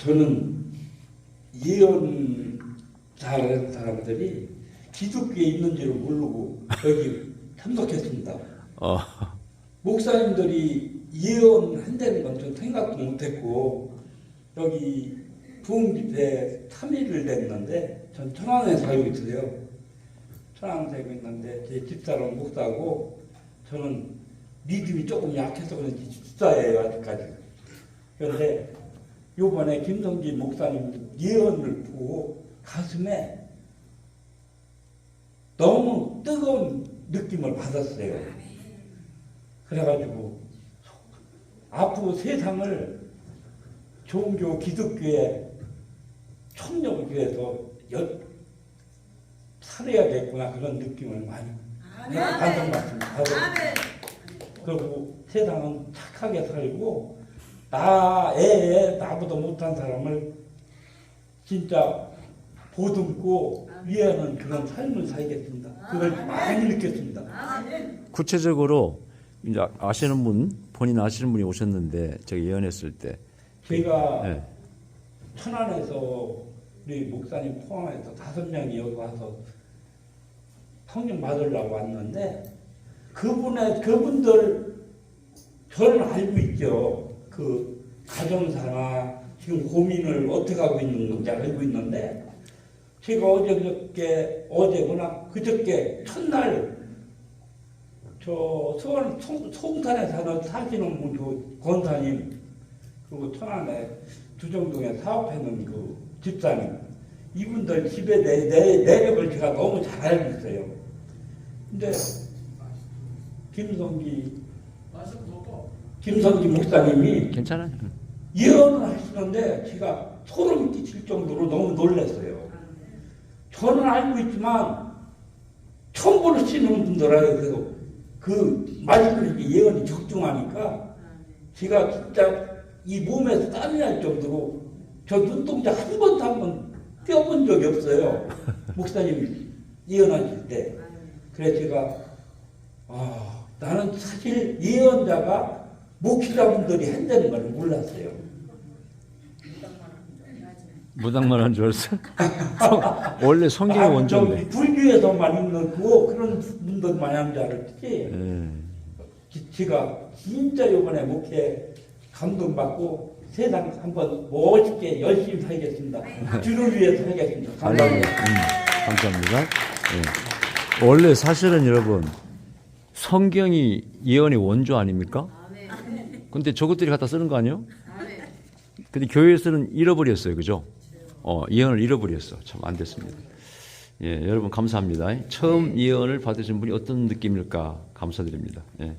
저는 예언 잘하는 사람들이 기독교에 있는지를 모르고 여기 참석했습니다. 어, 목사님들이 예언한다는 건전 생각도 못했고 여기 부흥집회 3일을 됐는데 전 천안에 살고 있어요. 천안에 살고 있는데 제 집사람 목사고 저는 믿음이 조금 약해서 그런지 집사예요 아직까지. 그런데 요번에 김성진 목사님 예언을 보고 가슴에 너무 뜨거운 느낌을 받았어요. 그래가지고 앞으로 세상을 종교 기독교에 협력을 위해서 여, 살아야겠구나 그런 느낌을 많이 받은 것 같습니다. 그리고 세상은 착하게 살고 나 애에 나보다 못한 사람을 진짜 보듬고 위하는 그런 삶을 살겠습니다. 그걸 많이 느꼈습니다. 구체적으로 이제 아시는 분, 본인 아시는 분이 오셨는데 제가 예언했을 때, 제가 네. 천안에서 우리 목사님 포함해서 다섯 명이 여기 와서 성령 받으려고 왔는데 그분의 그분들 저는 알고 있죠. 그 가정사나 지금 고민을 어떻게 하고 있는 건지 알고 있는데 제가 어제 그저께 어제구나 그저께 첫날 저 서울 송- 송산에 사는 사시는 분그 권사님 그리고 천안에 두정동에 사업하는 그 집사님 이분들 집에 내, 내 내력을 제가 너무 잘 알고 있어요. 근데 김성기 김성기 목사님이 괜찮아요. 예언을 하시는데 제가 소름 끼칠 정도로 너무 놀랐어요. 저는 알고 있지만 처음 보시는 분들은 그래서 그 말씀을 이렇게 예언이 적중하니까 제가 진짜 이 몸에서 땀이 날 정도로 저 눈동자 한 번도 한 번 떼어본 적이 없어요. 목사님이 예언하실 때. 그래서 제가 아 나는 사실 예언자가 목회자분들이 한다는 걸 몰랐어요. 무당만 한 줄 알았어. 원래 성경의 아, 원조인데. 불교에서만 있는 그 그런 분들만 하는 줄 알았지. 예. 지- 제가 진짜 요번에 목회 감동받고 세상 한번 멋있게 열심히 살겠습니다. 주를 위해서 살겠습니다. 감사합니다. 음, 감사합니다. 예. 원래 사실은 여러분 성경이 예언의 원조 아닙니까? 근데 저것들이 갖다 쓰는 거 아니에요? 근데 교회에서는 잃어버렸어요, 그죠? 어, 예언을 잃어버렸어. 참 안 됐습니다. 예, 여러분 감사합니다. 처음 예언을 받으신 분이 어떤 느낌일까 감사드립니다. 예.